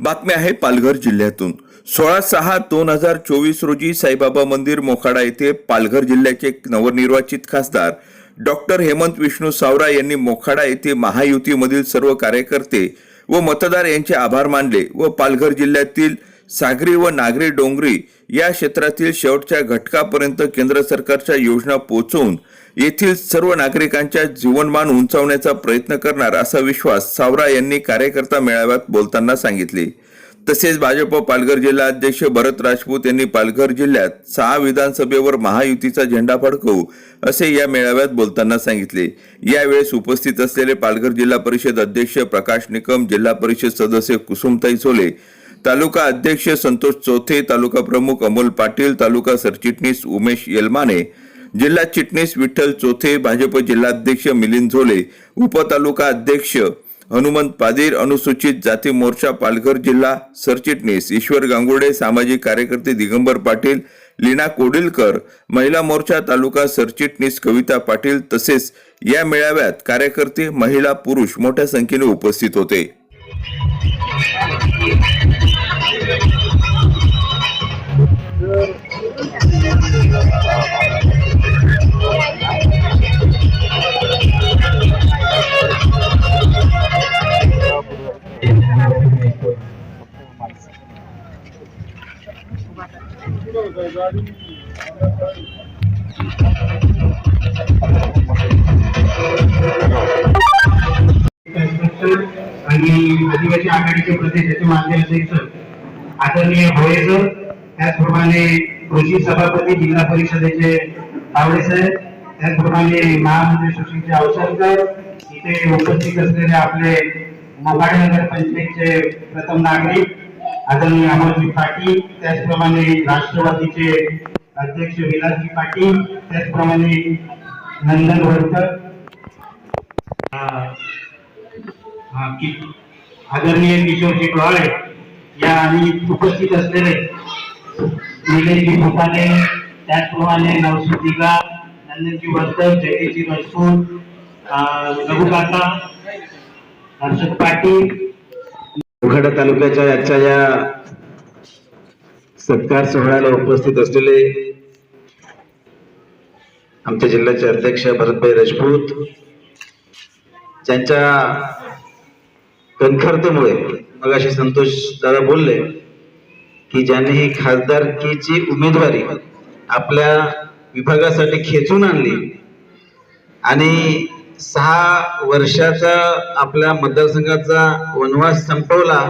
बातमी आहे पालघर जिल्ह्यातून. सोळा सहा दोन हजार चोवीस रोजी साईबाबा मंदिर मोखाडा येथे पालघर जिल्ह्याचे नवनिर्वाचित खासदार डॉक्टर हेमंत विष्णू सावरा यांनी मोखाडा येथे महायुतीमधील सर्व कार्यकर्ते व मतदार यांचे आभार मानले व पालघर जिल्ह्यातील सागरी व नागरी डोंगरी या क्षेत्रातील शेवटच्या घटकापर्यंत केंद्र सरकारच्या योजना पोहोचवून येथील सर्व नागरिकांच्या जीवनमान उंचावण्याचा प्रयत्न करणार असा विश्वास सावरा यांनी कार्यकर्ता मेळाव्यात बोलताना सांगितले. तसेच भाजप पालघर जिल्हा अध्यक्ष भरत राजपूत यांनी पालघर जिल्ह्यात सहा विधानसभेवर महायुतीचा झेंडा फडकवू असे या मेळाव्यात बोलताना सांगितले. यावेळेस उपस्थित असलेले पालघर जिल्हा परिषद अध्यक्ष प्रकाश निकम जिल्हा परिषद सदस्य कुसुमताई सोले तालुका अध्यक्ष संतोष चौथे तालुका प्रमुख अमोल पाटील तालुका सरचिटणीस उमेश येलमाने जिल्हा चिटणीस विठ्ठल चोथे भाजप जिल्हाध्यक्ष मिलिंद झोले उपतालुका अध्यक्ष हनुमंत पादीर अनुसूचित जाती मोर्चा पालघर जिल्हा सरचिटणीस ईश्वर गांगुर्डे सामाजिक कार्यकर्ते दिगंबर पाटील लीना कोडिलकर महिला मोर्चा तालुका सरचिटणीस कविता पाटील तसेच या मेळाव्यात कार्यकर्ते महिला पुरुष मोठ्या संख्येने उपस्थित होते. आणि आदिवासी आघाडीचे प्रदेशाचे माजी अध्यक्ष आदरणीय भोये सर त्याचप्रमाणे कृषी सभापती जिल्हा परिषदेचे तावडे साहेब त्याचप्रमाणे महामंत्री सुशीलचे अवसरकर इथे उपस्थित असलेले आपले मोबाईल नगर पंचायतचे प्रथम नागरिक आदरणीय अमरजी पाटील त्याचप्रमाणे राष्ट्रवादीचे अध्यक्ष विलासजी पाटील त्याचप्रमाणे नंदन वडकर आदरणीय किशोरजी डोळे या आणि उपस्थित असलेले निलेशजी भोपाले त्याचप्रमाणे नवसुद्धिका नंदनजी वर्तक जयदेशजी राजपूत रघुकाका हर्षद पाटील उघाडा तालुक्याच्या आजच्या या सत्कार सोहळ्याला उपस्थित असलेले आमच्या जिल्ह्याचे अध्यक्ष भरतभाई राजपूत ज्यांच्या कणखरतेमुळे मग असे संतोष दादा बोलले की ज्यांनी ही खासदारकीची उमेदवारी आपल्या विभागासाठी खेचून आणली आणि सहा वर्षाचा आपल्या मतदारसंघाचा वनवास संपवला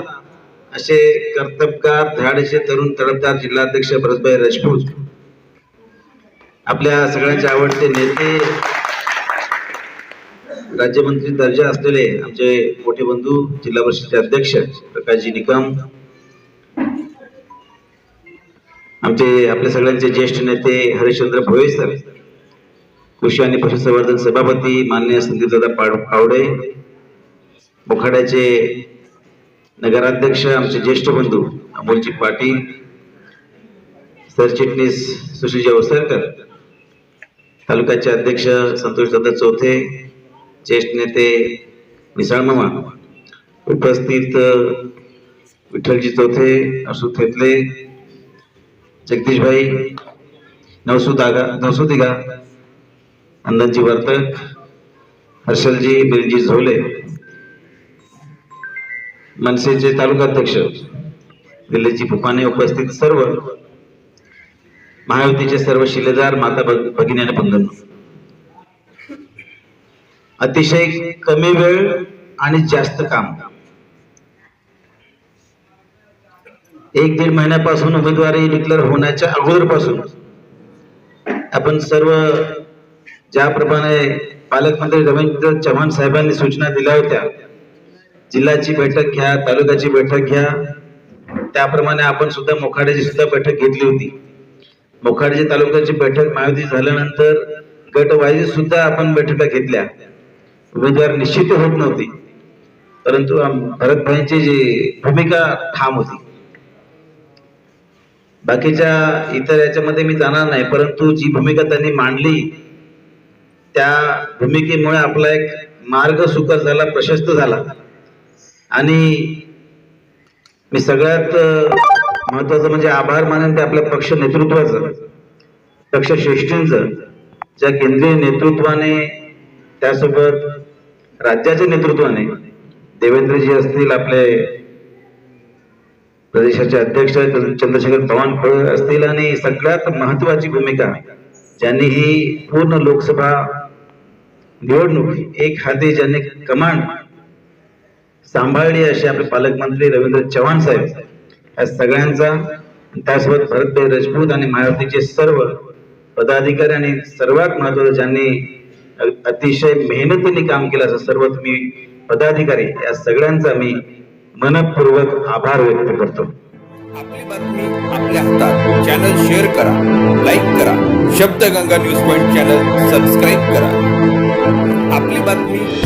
असे कर्तबगार धाडचे तरुण तडफदार जिल्हाध्यक्ष भरतभाई राजपूत आपल्या सगळ्यांचे आवडते नेते राज्यमंत्री दर्जा असलेले आमचे मोठे बंधू जिल्हा परिषदेचे अध्यक्ष प्रकाशजी निकम आमचे आपल्या सगळ्यांचे ज्येष्ठ नेते हरिश्चंद्र भोये सर कृषी आणि पशुसंवर्धन सभापती मान्य संदीपदादा पाड- पावडे बोखाड्याचे नगराध्यक्ष आमचे ज्येष्ठ बंधू अमोलजी पाटील सरचिटणीस सुशीलजी अवसरकर तालुक्याचे अध्यक्ष संतोषदादा चौथे ज्येष्ठ नेते मिसाळमामा उपस्थित विठ्ठलजी चौथे असू थेतले जगदीशभाई नवसू दागा नवसू दिगा अंदाजी वर्तक हर्षलजी बिरजी झोले मनसेचे तालुकाध्यक्ष दिल्लीची फुफाने उपस्थित सर्व महायुतीचे सर्व शिलेदार माता भगिनी आणि बंधन अतिशय कमी वेळ आणि जास्त काम. एक दीड महिन्यापासून उमेदवारी डिक्लेअर होण्याच्या अगोदरपासून आपण सर्व ज्याप्रमाणे पालकमंत्री रवींद्र चव्हाण साहेबांनी सूचना दिल्या होत्या जिल्ह्याची बैठक घ्या तालुक्याची बैठक घ्या त्याप्रमाणे आपण सुद्धा मोखाड्याची सुद्धा बैठक घेतली होती. मोखाड्याची तालुक्याची बैठक महायुती झाल्यानंतर गटवाईज सुद्धा आपण बैठका घेतल्या. उमेदवार निश्चित होत नव्हती परंतु भरतभाईंची जी भूमिका ठाम होती. बाकीच्या इतर याच्यामध्ये मी जाणार नाही परंतु जी भूमिका त्यांनी मांडली त्या भूमिकेमुळे आपला एक मार्ग सुकर झाला प्रशस्त झाला. आणि मी सगळ्यात महत्वाचं म्हणजे आभार मानेन ते आपल्या पक्ष नेतृत्वाचं पक्ष श्रेष्ठींचं ज्या केंद्रीय नेतृत्वाने त्यासोबत राज्याच्या नेतृत्वाने देवेंद्रजी असतील आपले प्रदेशाचे अध्यक्ष चंद्रशेखर बावनकुळे असतील आणि सगळ्यात महत्वाची भूमिका ज्यांनी ही पूर्ण लोकसभा निवडणूक एक हाती ज्यांनी कमांड. सांभाळली असे आपले पालकमंत्री रवींद्र चव्हाण साहेब. या सगळ्यांचा त्यासोबत भरतभाई राजपूत आणि महायुतीचे सर्व पदाधिकारी आणि सर्वात महत्वाचं ज्यांनी अतिशय मेहनतीने काम केलं असं सर्व तुम्ही पदाधिकारी या सगळ्यांचा मी मनपूर्वक आभार व्यक्त करतो. आपली बातमी आपल्या हातात. चॅनल शेअर करा लाईक करा. Shabdaganga news point channel subscribe करा. आपली बातमी